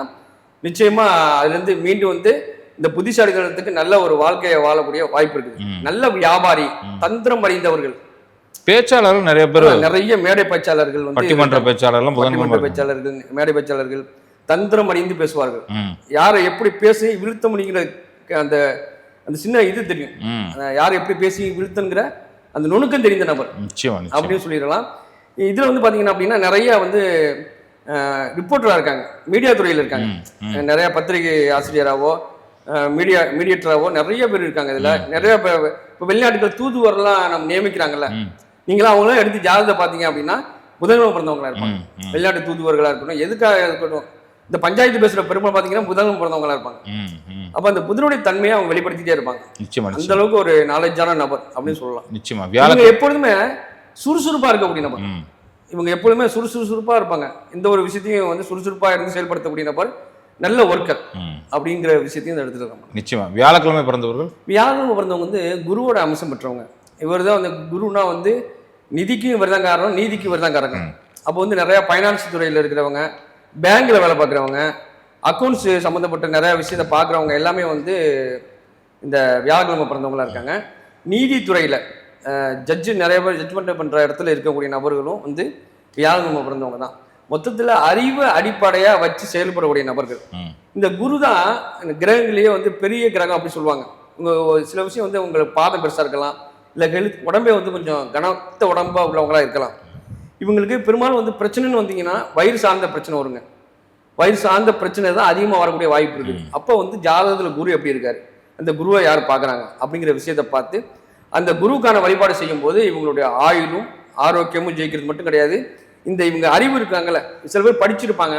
B: நிச்சயமா அதுல இருந்து மீண்டும் வந்து இந்த புத்திசாலித்தனத்துக்கு நல்ல ஒரு வாழ்க்கையை வாழக்கூடிய வாய்ப்பு இருக்குது. நல்ல வியாபாரி தந்திரம் அறிந்தவர்கள்
A: பேச்சாளர்கள் நிறைய பேர்
B: நிறைய மேடை பேச்சாளர்கள் வந்து
A: பட்டிமன்ற பேச்சாளர்லாம் புதன்
B: பட்டிமன்ற பேச்சாளர்கள் மேடை பேச்சாளர்கள் தந்திரம் அறிந்து பேசுவார்கள். யாரை எப்படி பேசி வீழ்த்த முடியுங்கிற அந்த அந்த சின்ன இது தெரியும். யாரை எப்படி பேசி வீழ்த்தங்கிற அந்த நுணுக்கம் தெரிந்த நபர். அப்படின்னு சொல்லிடலாம். இதுல வந்து பாத்தீங்கன்னா அப்படின்னா நிறைய வந்து ரிப்போர்ட்டரா இருக்காங்க. மீடியா துறையில் இருக்காங்க. நிறைய பத்திரிகை ஆசிரியராவோ மீடியா மீடியேட்டராவோ நிறைய பேர் இருக்காங்க இதுல. நிறைய இப்போ வெளிநாட்டுகள் தூதுவரெல்லாம் நம்ம நியமிக்கிறாங்கல்ல. நீங்களாம் அவங்களாம் எடுத்து ஜாதகத்தை பார்த்தீங்க அப்படின்னா புதன்கிழமை பிறந்தவங்களா இருப்பாங்க. வெளிநாட்டு தூதுவர்களா இருக்கட்டும் எதுக்காக இருக்கட்டும் இந்த பஞ்சாயத்து பேசுற பெருமை பார்த்தீங்கன்னா புதன்கிழமை பிறந்தவங்களா இருப்பாங்க. அப்ப அந்த புதனுடைய தன்மையை அவங்க வெளிப்படுத்திட்டே இருப்பாங்க.
A: நிச்சயமா
B: அந்த அளவுக்கு ஒரு நாலேஜான நபர் அப்படின்னு சொல்லலாம்.
A: நிச்சயமா
B: இவங்க எப்பொழுதுமே சுறுசுறுப்பா இருக்கக்கூடிய நபர். இவங்க எப்பொழுதுமே சுறுசுறுப்பா இருப்பாங்க. எந்த ஒரு விஷயத்தையும் வந்து சுறுசுறுப்பா இருந்து செயல்படுத்தக்கூடிய நபர் நல்ல ஒர்க்கர் அப்படிங்கிற விஷயத்தையும் இந்த இடத்துல இருக்காங்க
A: நிச்சயமா. வியாழக்கிழமை பிறந்தவர்கள்?
B: வியாழக்கிழமை பிறந்தவங்க வந்து குருவோட அம்சம் பெற்றவங்க. இவர் தான் வந்து குருனா வந்து நிதிக்கும் இவர் தான் காரணம் நீதிக்கும் இவர் தான் காரணம் அப்போ வந்து நிறைய ஃபைனான்ஸ் துறையில் இருக்கிறவங்க பேங்க்ல வேலை பார்க்குறவங்க அக்கௌண்ட்ஸ் சம்மந்தப்பட்ட நிறைய விஷயத்தை பார்க்குறவங்க எல்லாமே வந்து இந்த வியாழக்கிழமை பிறந்தவங்களா இருக்காங்க. நீதித்துறையில் ஜட்ஜு நிறைய பேர் ஜட்ஜ்மெண்ட் பண்ணுற இடத்துல இருக்கக்கூடிய நபர்களும் வந்து வியாழக்கிழமை பிறந்தவங்க தான் மொத்தத்தில் அறிவு அடிப்படையாக வச்சு செயல்படக்கூடிய நபர்கள். இந்த குரு தான் கிரகங்களையே வந்து பெரிய கிரகம் அப்படி சொல்லுவாங்க. உங்க சில விஷயம் வந்து உங்களுக்கு பாதம் பெருசா இருக்கலாம். இல்லை ஹெல்த் உடம்பே வந்து கொஞ்சம் கனத்த உடம்பா உள்ளவங்களா இருக்கலாம். இவங்களுக்கு பெரும்பாலும் வந்து பிரச்சனைன்னு வந்தீங்கன்னா வயிறு சார்ந்த பிரச்சனை வருங்க. வயிறு சார்ந்த பிரச்சனை தான் அதிகமாக வரக்கூடிய வாய்ப்பு இருக்குது அப்போ வந்து ஜாதகத்தில் குரு எப்படி இருக்காரு? அந்த குருவை யார் பார்க்குறாங்க? அப்படிங்கிற விஷயத்தை பார்த்து அந்த குருவுக்கான வழிபாடு செய்யும்போது இவங்களுடைய ஆயுளும் ஆரோக்கியமும் ஜெயிக்கிறது மட்டும் கிடையாது. இந்த இவங்க அறிவு இருக்காங்கல்ல சில பேர் படிச்சிருப்பாங்க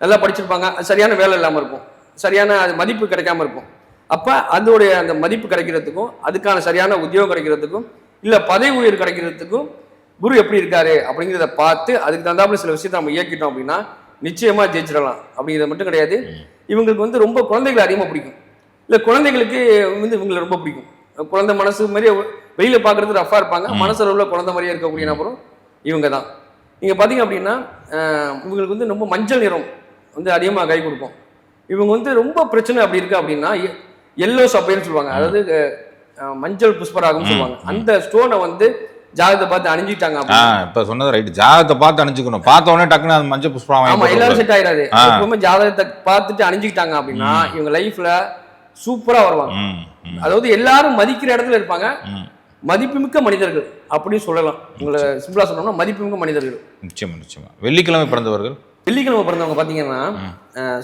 B: நல்லா படிச்சிருப்பாங்க சரியான வேலை இல்லாமல் இருக்கும். சரியான அது மதிப்பு கிடைக்காம இருக்கும். அப்போ அதோடைய அந்த மதிப்பு கிடைக்கிறதுக்கும் அதுக்கான சரியான உத்தியோகம் கிடைக்கிறதுக்கும் இல்லை பதவி உயர் கிடைக்கிறதுக்கும் குரு எப்படி இருக்காரு அப்படிங்கிறத பார்த்து அதுக்கு தகுந்தாப்புல சில விஷயத்தை நம்ம இயக்கிட்டோம் அப்படின்னா நிச்சயமா ஜெயிச்சிடலாம். அப்படிங்கிறது மட்டும் கிடையாது. இவங்களுக்கு வந்து ரொம்ப குழந்தைகளை அதிகமாக பிடிக்கும். இல்லை குழந்தைகளுக்கு வந்து இவங்களை ரொம்ப பிடிக்கும். குழந்தை மனசு மாதிரியே வெளியில பார்க்கறது ரஃபா இருப்பாங்க. உள்ள குழந்தை மாதிரியே இருக்கக்கூடிய நபரும் இவங்க தான். நீங்க பாத்தீங்க அப்படின்னா இவங்களுக்கு வந்து ரொம்ப மஞ்சள் நிறம் வந்து அதிகமாக கை கொடுக்கும். இவங்க வந்து ரொம்ப பிரச்சனை அப்படி இருக்கு அப்படின்னா எல்லோ சப்பைன்னு சொல்லுவாங்க. அதாவது மஞ்சள் புஷ்பராகம் சொல்லுவாங்க. அந்த ஸ்டோனை வந்து ஜாதகத்தை பார்த்து அணிஞ்சிட்டாங்க
A: இப்ப சொன்னது ரைட் ஜாதகத்தை பார்த்து அணிஞ்சுக்கணும். பார்த்த உடனே டக்குன்னு அது மஞ்சள் புஷ்பம்
B: ஆமா எல்லாரும். செட் ஆயிடாது. எப்பவுமே ஜாதகத்தை பார்த்துட்டு அணிஞ்சுக்கிட்டாங்க அப்படின்னா இவங்க லைஃப்ல சூப்பரா வருவாங்க. அதாவது எல்லாரும் மதிக்கிற இடத்துல இருப்பாங்க. மதிப்புமிக்க மனிதர்கள் அப்படின்னு சொல்லலாம். உங்களை சிம்பிளா சொல்லணும்னா மதிப்புமிக்க மனிதர்கள்.
A: நிச்சயமா நிச்சயமா. வெள்ளிக்கிழமை பிறந்தவர்கள்?
B: வெள்ளிக்கிழமை பிறந்தவங்க பார்த்தீங்கன்னா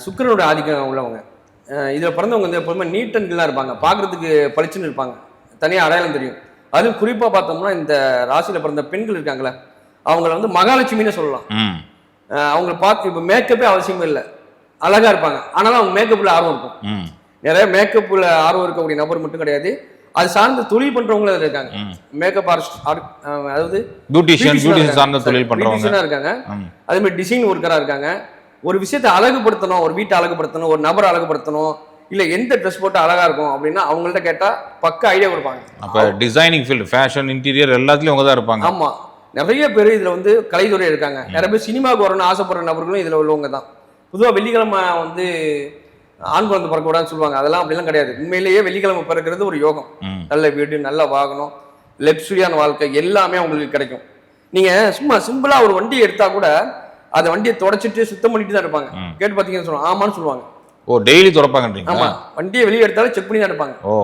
B: சுக்கிரனோட ஆதிக்கம் உள்ளவங்க. இதுல பிறந்தவங்க வந்து எப்பவுமே நீட் அண்ட் கில்லா இருப்பாங்க. பார்க்கறதுக்கு பளிச்சுன்னு இருப்பாங்க. தனியா அடையாளம் தெரியும். அதுவும் குறிப்பா பார்த்தோம்னா இந்த ராசியில பிறந்த பெண்கள் இருக்காங்களே அவங்கள வந்து மகாலட்சுமின்னு சொல்லலாம். அவங்கள பார்த்து இப்போ மேக்கப்பே அவசியமே இல்லை. அழகா இருப்பாங்க. ஆனாலும் அவங்க மேக்கப்ல ஆர்வம் இருக்கும். நிறைய மேக்கப்ல ஆர்வம் இருக்கக்கூடிய நபர் மட்டும் கிடையாது. அது சார்ந்த தொழில் பண்றவங்களும் அதுல இருக்காங்க. மேக்கப் ஆர்டிஸ்ட் அதாவது
A: பியூட்டிஷியன் பியூட்டிஷியன். சார்ந்த தொழில் பண்றவங்க.
B: இருக்காங்க. அதே மாதிரி டிசைன் ஒர்க்கரா இருக்காங்க. ஒரு விஷயத்தை அழகுபடுத்தணும் ஒரு வீட்டை அழகுபடுத்தணும் ஒரு நபரை அழகுபடுத்தணும் இல்ல எந்த ட்ரெஸ் போட்டு அழகா இருக்கும் அப்படின்னா அவங்கள்ட்ட கேட்டா பக்க ஐடியா கொடுப்பாங்க.
A: அப்ப டிசைனிங் ஃபீல்டு ஃபேஷன் இன்டீரியர் எல்லாத்துலயும் அவங்க தான் இருப்பாங்க.
B: ஆமா. நிறைய பேர் இதுல வந்து கலைத்துறை இருக்காங்க. நிறைய பேர் சினிமாவுக்கு வரணும்னு ஆசைப்படுற நபர்களும் இதுல உள்ளவங்க தான். பொதுவா வெள்ளிக்கிழமை வந்து ஆண் குழந்தை பிறக்க கூடாதுன்னு சொல்லுவாங்க. அதெல்லாம் அப்படிலாம் கிடையாது. உண்மையிலேயே வெள்ளிக்கிழமை பிறக்கிறது ஒரு யோகம். நல்ல வீடு நல்ல வாகனம் லக்ஸுரியான வாழ்க்கை எல்லாமே உங்களுக்கு கிடைக்கும். நீங்க சும்மா சிம்பிளா ஒரு வண்டி எடுத்தா கூட அதை வண்டியை தொடச்சிட்டு சுத்தம் பண்ணிட்டு தான் இருப்பாங்க. கேட்டு பார்த்தீங்கன்னு சொல்லுவாங்க. ஆமான்னு சொல்லுவாங்க.
A: ஓ டெய்லி துறப்பாங்கன்றீங்களா?
B: ஆமா. வண்டியை வெளியே எடுத்தாலும் செக் பண்ணி தான் இருப்பாங்க
A: ஓ.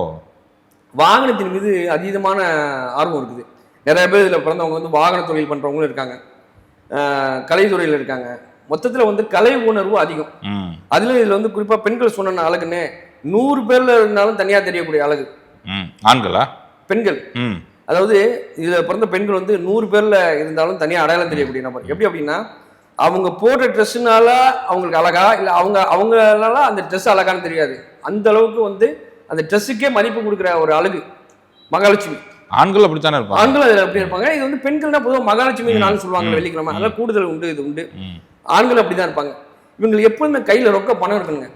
B: வாகனத்தின் மீது அதீதமான ஆர்வம் இருக்குது. நிறைய பேர் இதில் பிறந்தவங்க வந்து வாகன தொழில் பண்ணுறவங்களும் இருக்காங்க. கலைத்துறையில் இருக்காங்க. மொத்தத்தில் வந்து கலை உணர்வு அதிகம். அதுல இதில் வந்து குறிப்பாக பெண்கள் சொன்ன அழகுன்னு நூறு பேர்ல இருந்தாலும் தனியாக தெரியக்கூடிய அழகு.
A: ஆண்களா?
B: பெண்கள். அதாவது இதில் பிறந்த பெண்கள் வந்து நூறு பேர்ல இருந்தாலும் தனியாக அடையாளம் தெரியக்கூடிய நபர். எப்படி அப்படின்னா அவங்க போடுற ட்ரெஸ்ஸுனால அவங்களுக்கு அழகா இல்லை அவங்க அவங்களால அந்த ட்ரெஸ் அழகான்னு தெரியாது. அந்த அளவுக்கு வந்து அந்த ட்ரெஸ்ஸுக்கே மதிப்பு கொடுக்குற ஒரு அழகு மகாலட்சுமி.
A: ஆண்கள் அப்படித்தானே இருப்பாங்க?
B: ஆண்கள் அதில் எப்படி இருப்பாங்க. இது வந்து பெண்கள்னா பொதுவாக மகாலட்சுமி நாள் சொல்லுவாங்க வெள்ளிக்கிழமை. அதெல்லாம் கூடுதல் உண்டு இது உண்டு. ஆண்கள் அப்படிதான் இருப்பாங்க. இவங்களுக்கு எப்பவுமே கையில ரொக்க பணம் இருக்கணுங்க.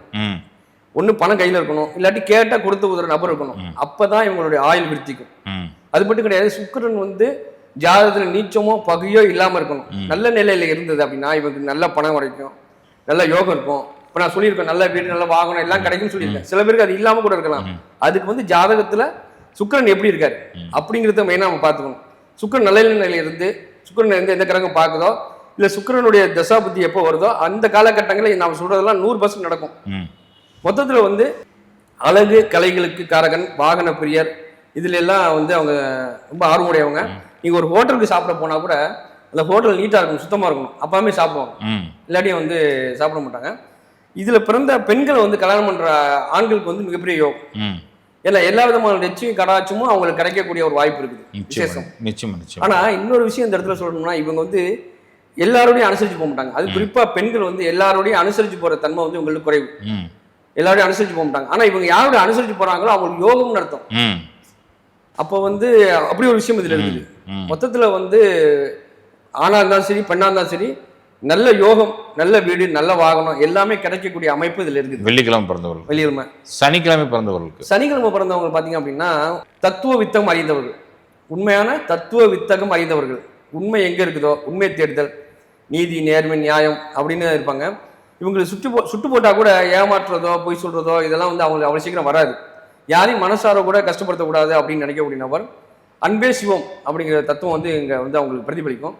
B: ஒண்ணு பணம் கையில இருக்கணும். இல்லாட்டி கேட்டா கொடுத்து உதற நபர் இருக்கணும். அப்பதான் இவங்களுடைய ஆயுள் விருத்திக்கும். அது மட்டும் கிடையாது சுக்கிரன் வந்து ஜாதகத்துல நீச்சமோ பகையோ இல்லாம இருக்கணும். நல்ல நிலையில இருந்தது அப்படின்னா இவங்களுக்கு நல்ல பணம் கிடைக்கும். நல்ல யோகம் இருக்கும். இப்ப நான் சொல்லியிருக்கேன் நல்ல வீடு நல்ல வாகனம் எல்லாம் கிடைக்கும்னு சொல்லியிருக்கேன். சில பேருக்கு அது இல்லாம கூட இருக்கலாம். அதுக்கு வந்து ஜாதகத்துல சுக்கிரன் எப்படி இருக்காரு? அப்படிங்கிறத மெயினா நம்ம பார்த்துக்கணும். சுக்கிரன் நல்ல நிலையில இருந்து சுக்கிரன் எந்த எந்த கிரகம் பார்க்குதோ இல்ல சுக்கிரனுடைய தசா புத்தி எப்போ வருதோ அந்த காலகட்டங்களில் நாம சொல்றதெல்லாம் நூறு பர்சன்ட் நடக்கும். மொத்தத்துல வந்து அழகு கலைகளுக்கு காரகன் வாகன பிரியர் இதுல எல்லாம் வந்து அவங்க ரொம்ப ஆர்வமுடையவங்க. நீங்க ஒரு ஹோட்டலுக்கு சாப்பிட போனா கூட அந்த ஹோட்டல் நீட்டா இருக்கணும் சுத்தமா இருக்கணும். அப்பவுமே சாப்பிடுவாங்க.
A: ம்.
B: இல்லாட்டி வந்து சாப்பிட மாட்டாங்க. இதுல பிறந்த பெண்களை வந்து கல்யாணம் பண்ற ஆண்களுக்கு வந்து மிகப்பெரிய யோகம்.
A: ம்.
B: ஏன்னா எல்லா விதமான லட்சியம் கடாச்சமும் அவங்களுக்கு கிடைக்கக்கூடிய ஒரு வாய்ப்பு இருக்குது.
A: நிச்சயமா
B: விசேஷம்.
A: நிச்சயமா நிச்சயமா.
B: ஆனா இன்னொரு விஷயம் இந்த இடத்துல சொல்லணும்னா இவங்க வந்து எல்லாரோடையும் அனுசரிச்சு போக மாட்டாங்க. அது குறிப்பா பெண்கள் வந்து எல்லாரோடையும் அனுசரிச்சு போற தன்மை வந்து இவங்களுக்கு குறைவு. எல்லாரோடையும் அனுசரிச்சு போக மாட்டாங்க. ஆனா இவங்க யாரோட அனுசரிச்சு போறாங்களோ அவங்களுக்கு யோகம்னு அர்த்தம். அப்போ வந்து அப்படி ஒரு விஷயம் இதுல இருக்குது. மொத்தத்துல வந்து ஆணா இருந்தாலும் சரி பெண்ணா இருந்தாலும் சரி நல்ல யோகம் நல்ல வீடு நல்ல வாகனம் எல்லாமே கிடைக்கக்கூடிய அமைப்பு இதுல இருக்குது.
A: வெள்ளிக்கிழமை பிறந்தவர்கள்.
B: வெளியுரிமை
A: சனிக்கிழமை பிறந்தவர்களுக்கு.
B: சனிக்கிழமை பிறந்தவங்க பாத்தீங்க அப்படின்னா தத்துவ வித்தகம் அறிந்தவர்கள். உண்மையான தத்துவ வித்தகம் அறிந்தவர்கள். உண்மை எங்க இருக்குதோ உண்மை தேடுதல். நீதி நேர்மை நியாயம் அப்படின்னு இருப்பாங்க. இவங்களை சுட்டு போ சுட்டு போட்டால் கூட ஏமாற்றுறதோ பொய் சொல்கிறதோ இதெல்லாம் வந்து அவங்களுக்கு அவ்வளோ சீக்கிரம் வராது. யாரையும் மனசார கூட கஷ்டப்படுத்தக்கூடாது அப்படின்னு நினைக்கக்கூடிய நபர் அன்பே சிவம் அப்படிங்கிற தத்துவம் வந்து இங்கே வந்து அவங்களுக்கு பிரதிபலிக்கும்.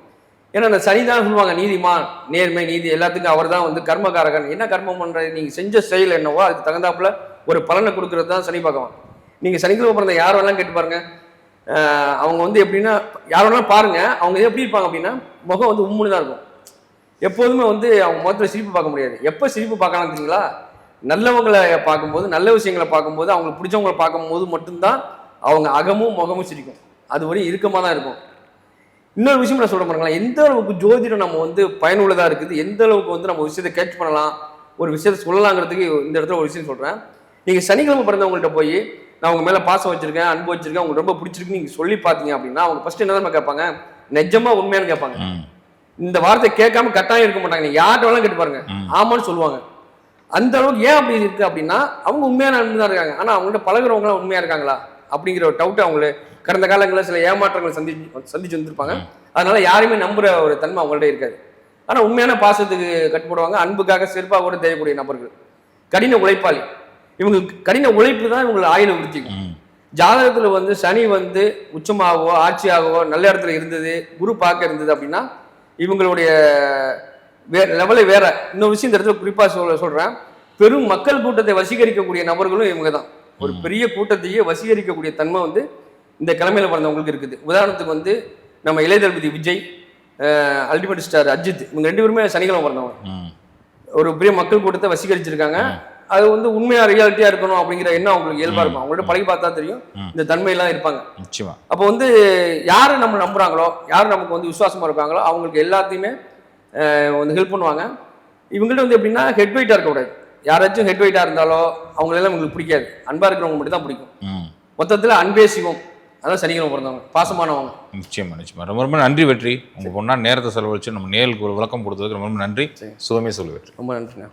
B: ஏன்னா அந்த சனி தான் சொல்லுவாங்க நீதிமான் நேர்மை நீதி எல்லாத்துக்கும் அவர் தான் வந்து கர்மகாரகன் என்ன கர்மம் பண்ணுறது நீங்கள் செஞ்ச செயல் என்னவோ அதுக்கு தகுந்தாப்புல ஒரு பலனை கொடுக்கறது தான் சனி பகவான். நீங்கள் சனிக்கிழமை பிறந்த யார் வேணாலும் கேட்டு பாருங்க. அவங்க வந்து எப்படின்னா யார் வேணாலும் பாருங்கள் அவங்க எப்படி இருப்பாங்க அப்படின்னா முகம் வந்து உம்முன்னு தான் இருக்கும். எப்போதுமே வந்து அவங்க முகத்தில் சிரிப்பு பார்க்க முடியாது. எப்போ சிரிப்பு பார்க்கலாம் தெரியுங்களா? நல்லவங்களை பார்க்கும்போது நல்ல விஷயங்களை பார்க்கும்போது அவங்களுக்கு பிடிச்சவங்களை பார்க்கும்போது மட்டும்தான் அவங்க அகமும் முகமும் சிரிக்கும். அது வரையும் இறுக்கமாக தான் இருக்கும். இன்னொரு விஷயம் நான் சொல்ல பாருங்களேன். எந்த அளவுக்கு ஜோதிடம் நம்ம வந்து பயனுள்ளதாக இருக்குது எந்த அளவுக்கு வந்து நம்ம விஷயத்தை கேட்ச் பண்ணலாம் ஒரு விஷயத்தை சொல்லலாங்கிறதுக்கு இந்த இடத்துல ஒரு விஷயம் சொல்கிறேன் நீங்கள் சனிக்கிழமை பிறந்தவங்கள்ட்ட போய் நான் அவங்க மேலே பாசம் வச்சிருக்கேன் அன்பு வச்சிருக்கேன் உங்களுக்கு ரொம்ப பிடிச்சிருக்கு நீங்கள் சொல்லி பார்த்தீங்க அப்படின்னா அவங்க ஃபஸ்ட்டு என்ன தான் கேட்பாங்க? நிஜமா உண்மையானு கேட்பாங்க. இந்த வார்த்தை கேட்காம கட்டாயம் இருக்க மாட்டாங்க. நீங்க யார்கிட்ட வேணாலும் கேட்டு பாருங்க. ஆமான்னு சொல்லுவாங்க. அந்த அளவுக்கு ஏன் அப்படி இருக்கு அப்படின்னா அவங்க உண்மையான அன்பு தான் இருக்காங்க. ஆனா அவங்கள்ட்ட பழகுறவங்களாம் உண்மையா இருக்காங்களா? அப்படிங்கிற ஒரு டவுட் அவங்கள கடந்த காலங்களில் சில ஏமாற்றங்களை சந்திச்சு சந்திச்சு வந்திருப்பாங்க. அதனால யாரையுமே நம்புற ஒரு தன்மை அவங்கள்ட்ட இருக்காது. ஆனா உண்மையான பாசத்துக்கு கட்டுப்படுவாங்க அன்புக்காக செருப்பாக கூட தெரியக்கூடிய நபர்கள். கடின உழைப்பாளி. இவங்களுக்கு கடின உழைப்பு தான் இவங்களை ஆயுள விருத்திக்கும்
A: ம்.
B: ஜாதகத்துல வந்து சனி வந்து உச்சமாகவோ ஆட்சியாகவோ நல்ல இடத்துல இருந்தது குரு பார்க்க இருந்தது அப்படின்னா இவங்களுடைய வேற லெவலே வேற. இன்னொரு விஷயம் இந்த இடத்துல குறிப்பா சொல்ல சொல்றேன். பெரும் மக்கள் கூட்டத்தை வசீகரிக்கக்கூடிய நபர்களும் இவங்க தான். ஒரு பெரிய கூட்டத்தையே வசீகரிக்கக்கூடிய தன்மை வந்து இந்த கிழமையில பிறந்தவங்களுக்கு இருக்குது. உதாரணத்துக்கு வந்து நம்ம இளைய தளபதி விஜய் அல்டிமேட் ஸ்டார் அஜித் இவங்க ரெண்டு பேருமே சனிக்கிழமை பிறந்தவங்க. ஒரு பெரிய மக்கள் கூட்டத்தை வசீகரிச்சிருக்காங்க. அது வந்து உண்மையா ரியாலிட்டியா இருக்கணும் அப்படிங்கிற எண்ணம் அவங்களுக்கு இயல்பா இருக்கும். அவங்கள்ட்ட பழகி பார்த்தா தெரியும். இந்த தன்மையெல்லாம் இருப்பாங்க.
A: நிச்சயமா.
B: அப்போ வந்து யார் நம்ம நம்புறாங்களோ யார் நமக்கு வந்து விசுவாசமா இருக்காங்களோ அவங்களுக்கு எல்லாத்தையுமே வந்து ஹெல்ப் பண்ணுவாங்க. இவங்கள்ட்ட வந்து எப்படின்னா ஹெட் வெயிட்டாக இருக்கக்கூடாது யாராச்சும் ஹெட் வெயிட்டாக இருந்தாலோ அவங்களெல்லாம் உங்களுக்கு பிடிக்காது. அன்பா இருக்கிறவங்க மட்டும் தான் பிடிக்கும் மொத்தத்தில் அன்பே சிவம். அதான் சனிக்கிழமை பிறந்தவங்க. பாசமானவங்க.
A: நிச்சயமா நிச்சயமா. ரொம்ப ரொம்ப நன்றி வெற்றி. உங்க பொண்ணா நேரத்தை செலவழிச்சு நம்ம நேருக்கு ஒரு விளக்கம் கொடுத்ததுக்கு ரொம்ப ரொம்ப நன்றி. சுகமே சொல்லு வெற்றி
B: ரொம்ப நன்றிண்ணா